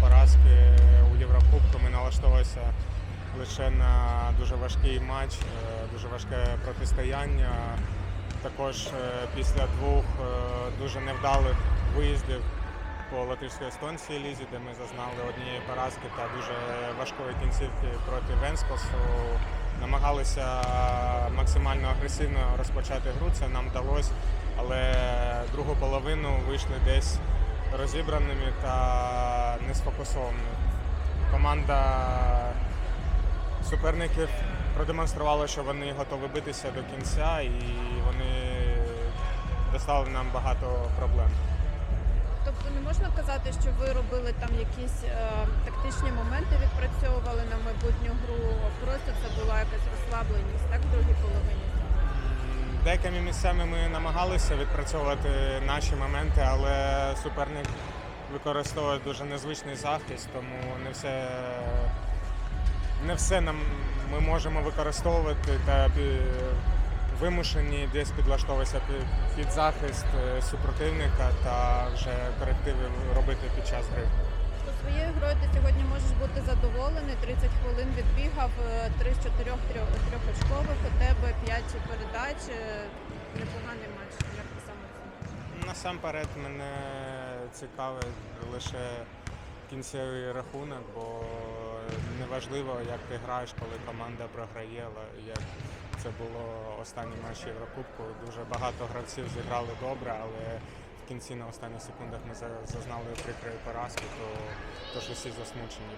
поразки у Єврокубку. Ми налаштовувалися лише на дуже важкий матч, е, дуже важке протистояння. Також е, після двох е, дуже невдалих виїздів по латишській естонській лізі, де ми зазнали однієї поразки та дуже важкої кінцівки проти Венскосу. Намагалися максимально агресивно розпочати гру. Це нам вдалося, але другу половину вийшли десь розібраними та несфокусованими. Команда суперників продемонструвала, що вони готові битися до кінця, і вони доставили нам багато проблем. Тобто не можна казати, що ви робили там якісь е, тактичні моменти, відпрацьовували на майбутню гру, просто це була якась розслабленість, так, в другій половині? Деякими місцями ми намагалися відпрацьовувати наші моменти, але суперник використовує дуже незвичний захист, тому не все, не все нам ми можемо використовувати та вимушені десь підлаштовуватися під, захист е, супротивника та вже корективи робити під час гри. Своєю грою ти сьогодні можеш бути задоволений. 30 хвилин відбігав, 3 з 4 трьохочкових, у тебе 5 передач. е, Непоганий матч, як ти саме оцінюєш? Насамперед мене цікавить лише кінцевий рахунок, бо неважливо, як ти граєш, коли команда програє, як це було останній матч Єврокубку. Дуже багато гравців зіграли добре, але в кінці на останніх секундах ми зазнали прикрої поразки, то, то ж усі засмучені.